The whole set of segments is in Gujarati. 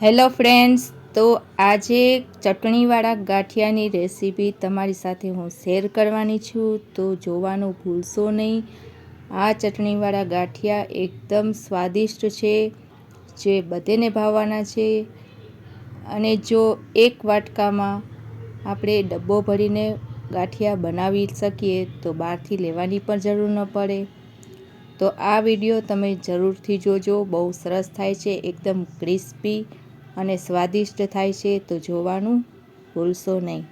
હેલો ફ્રેન્ડ્સ, તો આજે ચટણીવાળા ગાંઠિયાની રેસીપી તમારી સાથે હું શેર કરવાની છું. તો જોવાનું ભૂલશો નહીં, આ ચટણીવાળા ગાંઠિયા એકદમ સ્વાદિષ્ટ છે, જે બધેને ભાવવાના છે. અને જો એક વાટકામાં આપણે ડબ્બો ભરીને ગાંઠિયા બનાવી શકીએ, તો બહારથી લેવાની પણ જરૂર ન પડે. તો આ વીડિયો તમે જરૂરથી જોજો, બહુ સરસ થાય છે, એકદમ ક્રિસ્પી અને સ્વાદિષ્ટ થાય છે તો જોવાનું ભૂલશો નહીં.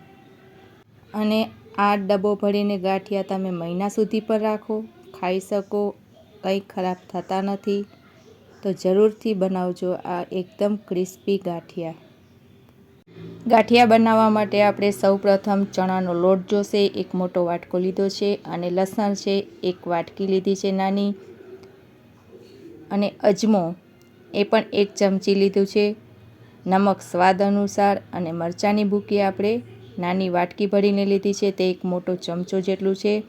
અને આ ડબ્બો ભરીને ગાંઠિયા તમે મહિના સુધી પણ રાખો, ખાઈ શકો, કંઈ ખરાબ થતા નથી. તો જરૂરથી બનાવજો આ એકદમ ક્રિસ્પી ગાંઠિયા. ગાંઠિયા બનાવવા માટે આપણે સૌપ્રથમ ચણાનો લોટ જોશે, એક મોટો વાટકો લીધો છે અને લસણ છે, એક વાટકી લીધી છે નાની. અને અજમો, એ પણ એક ચમચી લીધું છે. નમક સ્વાદ અનુસાર અને મરચાંની ભૂકી આપણે નાની વાટકી ભરીને લીધી છે. તે એક મોટો ચમચો જેટલું છે.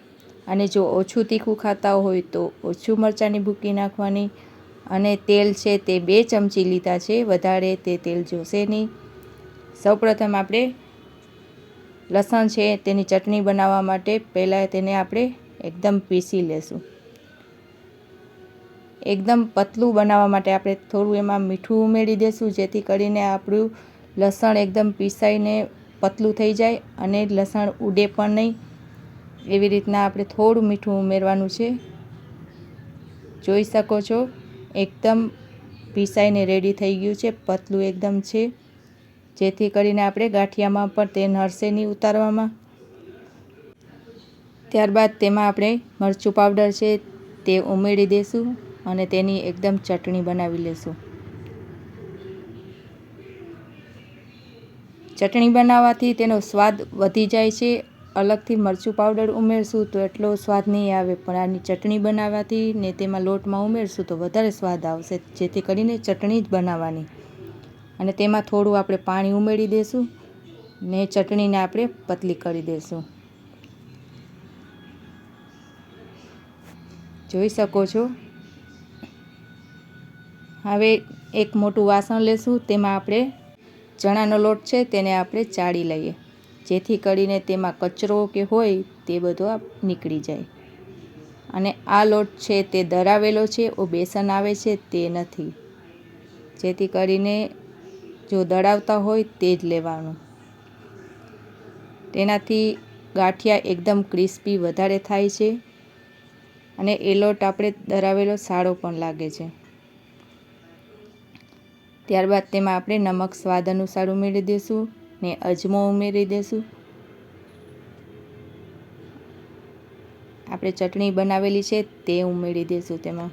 અને જો ઓછું તીખું ખાતા હોય તો ઓછું મરચાંની ભૂકી નાખવાની અને તેલ છે તે બે ચમચી લીધા છે. વધારે તે તેલ જોશે નહીં. સૌપ્રથમ આપણે લસણ છે તેની ચટણી બનાવવા માટે પહેલાં તેને આપણે એકદમ પીસી લેશું. એકદમ પતલું બનાવવા માટે આપણે થોડું એમાં મીઠું ઉમેરી દઈશું જેથી કરીને આપણું લસણ એકદમ પીસાઈને પતલું થઈ જાય અને લસણ ઉડે પણ નહીં. એવી રીતના આપણે થોડું મીઠું ઉમેરવાનું છે. જોઈ શકો છો, એકદમ પીસાઈને રેડી થઈ ગયું છે, પતલું એકદમ છે. જેથી કરીને આપણે ગાંઠિયામાં પણ તે નરસે નહીં ઉતારવામાં. ત્યારબાદ તેમાં આપણે મરચું પાવડર છે તે ઉમેરી દઈશું અને તેની એકદમ ચટણી બનાવી લેશું. ચટણી બનાવવાથી તેનો સ્વાદ વધી જાય છે. અલગથી મરચું પાવડર ઉમેરશું તો એટલો સ્વાદ નહીં આવે, પણ આની ચટણી બનાવવાથી ને તેમાં લોટમાં ઉમેરશું તો વધારે સ્વાદ આવશે, જેથી કરીને ચટણી જ બનાવવાની. અને તેમાં થોડું આપણે પાણી ઉમેરી દઈશું ને ચટણીને આપણે પતલી કરી દઈશું જોઈ શકો છો? હવે એક મોટું વાસણ લેશું, તેમાં આપણે ચણાનો લોટ છે, તેને આપણે ચાળી લઈએ. જેથી કરીને તેમાં કચરો કે હોય તે બધો નીકળી જાય. અને આ લોટ છે તે દરાવેલો છે, ઓ બેસન આવે છે, તે નથી. જેથી કરીને જો દળાવતા હોય તે જ લેવાનું. તેનાથી ગાંઠિયા એકદમ ક્રિસ્પી વધારે થાય છે. અને એ લોટ આપણે દરાવેલો સારો પણ લાગે છે. ત્યારબાદ તેમાં આપણે નમક સ્વાદ અનુસાર ઉમેરી દઈશું ને અજમો ઉમેરી દઈશું આપણે ચટણી બનાવેલી છે તે ઉમેરી દઈશું તેમાં.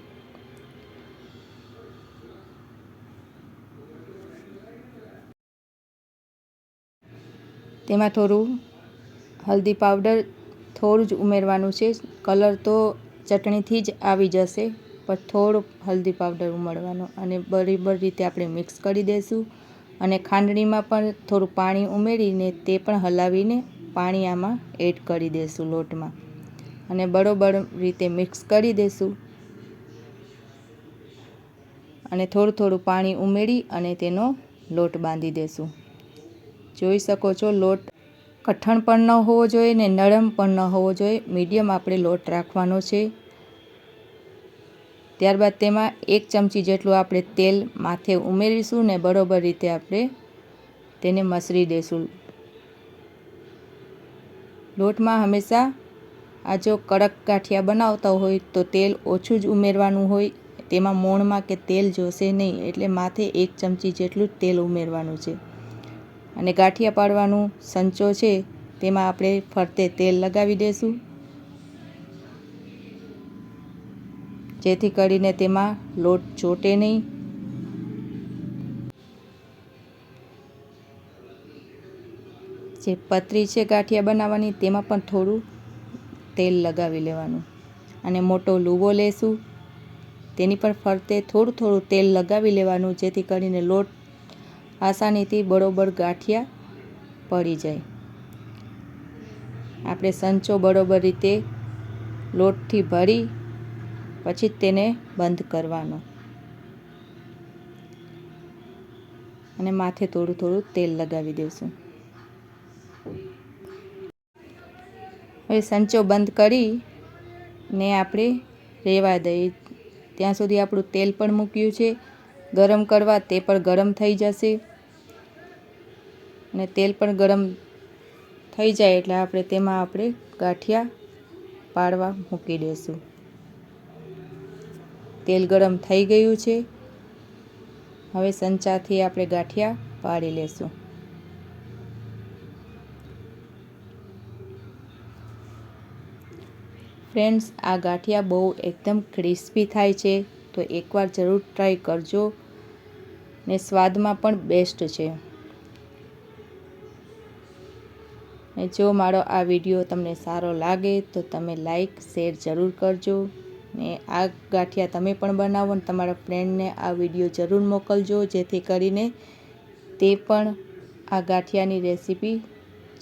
તેમાં થોડું હલ્દી પાવડર થોડું જ ઉમેરવાનું છે. કલર તો ચટણીથી જ આવી જશે. પર થોડો હલ્દી પાવડર ઉમેરવાનો અને બરાબર રીતે આપણે મિક્સ કરી દઈશું અને ખાંડણીમાં પણ થોડું પાણી ઉમેરીને તે પણ હલાવીને પાણી આમાં એડ કરી દઈશું લોટમાં. અને બરોબર રીતે મિક્સ કરી દઈશું અને થોડું થોડું પાણી ઉમેરી અને તેનો લોટ બાંધી દઈશું જોઈ શકો છો, લોટ કઠણ પણ ન હોવો જોઈએ ને નરમ પણ ન હોવો જોઈએ. મીડિયમ આપણે લોટ રાખવાનો છે. ત્યારબાદ તેમાં એક ચમચી જેટલું આપણે તેલ માથે ઉમેરીશું ને બરોબર રીતે આપણે તેને મસરી દઈશું લોટમાં હંમેશા આ જો કડક ગાંઠિયા બનાવતા હોય તો તેલ ઓછું જ ઉમેરવાનું હોય. તેમાં મોણમાં કે તેલ જોશે નહીં એટલે માથે એક ચમચી જેટલું તેલ ઉમેરવાનું છે. અને ગાંઠિયા પાડવાનું સંચો છે, તેમાં આપણે ફરતે તેલ લગાવી દઈશું જેથી કરીને તેમાં લોટ ચોટે નહીં. જે પતરી છે ગાંઠિયા બનાવવાની, તેમાં પણ થોડું તેલ લગાવી લેવાનું અને મોટો લૂવો લેશું. તેની પણ ફરતે થોડું થોડું તેલ લગાવી લેવાનું, જેથી કરીને લોટ આસાનીથી બરોબર ગાંઠિયા પડી જાય. આપણે સંચો બરોબર રીતે લોટથી ભરી પછી તેને બંધ કરવાનો. અને માથે થોડું થોડું તેલ લગાવી દઈશું હવે સંચો બંધ કરી ને આપણે રેવા દઈએ. ત્યાં સુધી આપણું તેલ પણ મૂક્યું છે. ગરમ કરવા તે પણ ગરમ થઈ જશે. અને તેલ પણ ગરમ થઈ જાય એટલે આપણે તેમાં આપણે ગાંઠિયા પાડવા મૂકી દઈશું તેલ ગરમ થઈ ગયું છે. હવે સંચાથી આપણે ગાંઠિયા પાડી લેશું. ફ્રેન્ડ્સ, આ ગાંઠિયા બહુ એકદમ ક્રિસ્પી થાય છે, તો એકવાર જરૂર ટ્રાય કરજો. ને સ્વાદમાં પણ બેસ્ટ છે. ને જો મારો આ વીડિયો તમને સારો લાગે, તો તમે લાઈક, શેર જરૂર કરજો. ને આ ગાંઠિયા તમે પણ બનાવો ને તમારા ફ્રેન્ડને આ વીડિયો જરૂર મોકલજો, જેથી કરીને તે પણ આ ગાંઠિયાની રેસીપી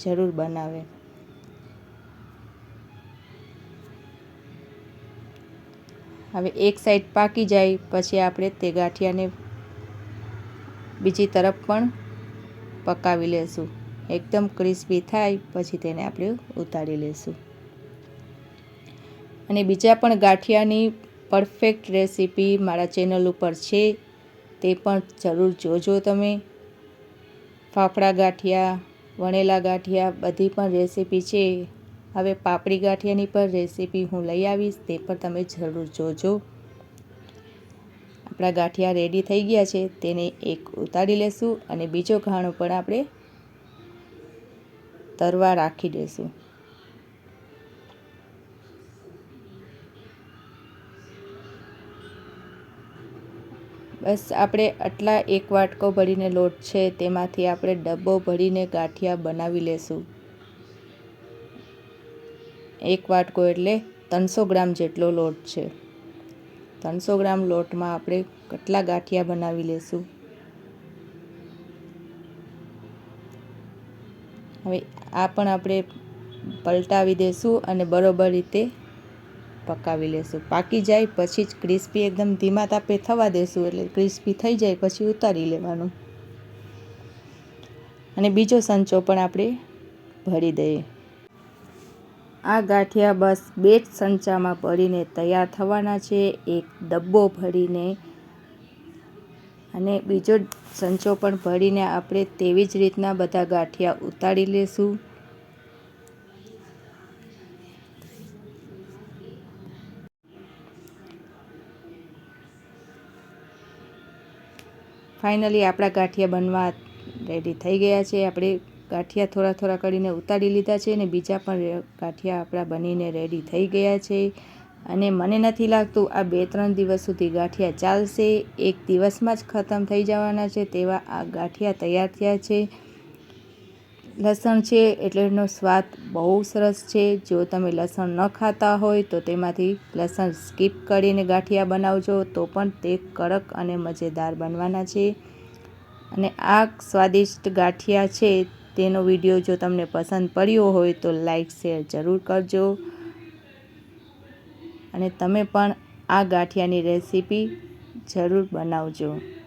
જરૂર બનાવે. હવે એક સાઈડ પાકી જાય, પછી આપણે તે ગાંઠિયાને બીજી તરફ પણ પકાવી લેશું. એકદમ ક્રિસ્પી થાય, પછી તેને આપણે ઉતારી લેશું. અને બીજા પણ ગાંઠિયાની પરફેક્ટ રેસીપી મારા ચેનલ ઉપર છે. તે પણ જરૂર જોજો તમે. ફાફડા ગાંઠિયા, વણેલા ગાંઠિયા બધી પણ રેસીપી છે. હવે પાપડી ગાંઠિયાની પણ રેસીપી હું લઈ આવીશ, તે પણ તમે જરૂર જોજો. આપણા ગાંઠિયા રેડી થઈ ગયા છે, તેને એક ઉતારી લેશું અને બીજો ઘાણો પણ આપણે તરવા રાખી દઈશું બસ આપણે આટલા એક વાટકો ભરીને લોટ છે, તેમાંથી આપણે ડબ્બો ભરીને ગાંઠિયા બનાવી લેશું. એક વાટકો એટલે ત્રણસો ગ્રામ જેટલો લોટ છે. ત્રણસો ગ્રામ લોટમાં આપણે કેટલા ગાંઠિયા બનાવી લેશું? હવે આ પણ આપણે પલટાવી દઈશું અને બરોબર રીતે પકાવી લેશું. પાકી જાય પછી જ ક્રિસ્પી એકદમ ધીમા તાપે થવા દેશું એટલે ક્રિસ્પી થઈ જાય પછી ઉતારી લેવાનું. અને બીજો સંચો પણ આપણે ભરી દઈએ. આ ગાંઠિયા બસ બે જ સંચામાં ભરીને તૈયાર થવાના છે. એક ડબ્બો ભરીને અને બીજો સંચો પણ ભરીને આપણે તેવી જ રીતના બધા ગાંઠિયા ઉતારી લેશું. ફાઇનલી આપણા ગાંઠિયા બનવા રેડી થઈ ગયા છે. આપણે ગાંઠિયા થોડા થોડા કરીને ઉતારી લીધા છે અને બીજા પણ ગાંઠિયા આપણા બનીને રેડી થઈ ગયા છે. અને મને નથી લાગતું આ બે ત્રણ દિવસ સુધી ગાંઠિયા ચાલશે. એક દિવસમાં જ ખતમ થઈ જવાના છે તેવા આ ગાંઠિયા તૈયાર થયા છે. લસણ છે એટલે એનો સ્વાદ બહુ સરસ છે. જો તમે લસણ ન ખાતા હોય તો તેમાંથી લસણ સ્કીપ કરીને ગાંઠિયા બનાવજો તો પણ તે કડક અને મજેદાર બનવાના છે. અને આ સ્વાદિષ્ટ ગાંઠિયા છે તેનો વીડિયો જો તમને પસંદ પડ્યો હોય તો લાઈક, શેર જરૂર કરજો. અને તમે પણ આ ગાંઠિયાની રેસીપી જરૂર બનાવજો.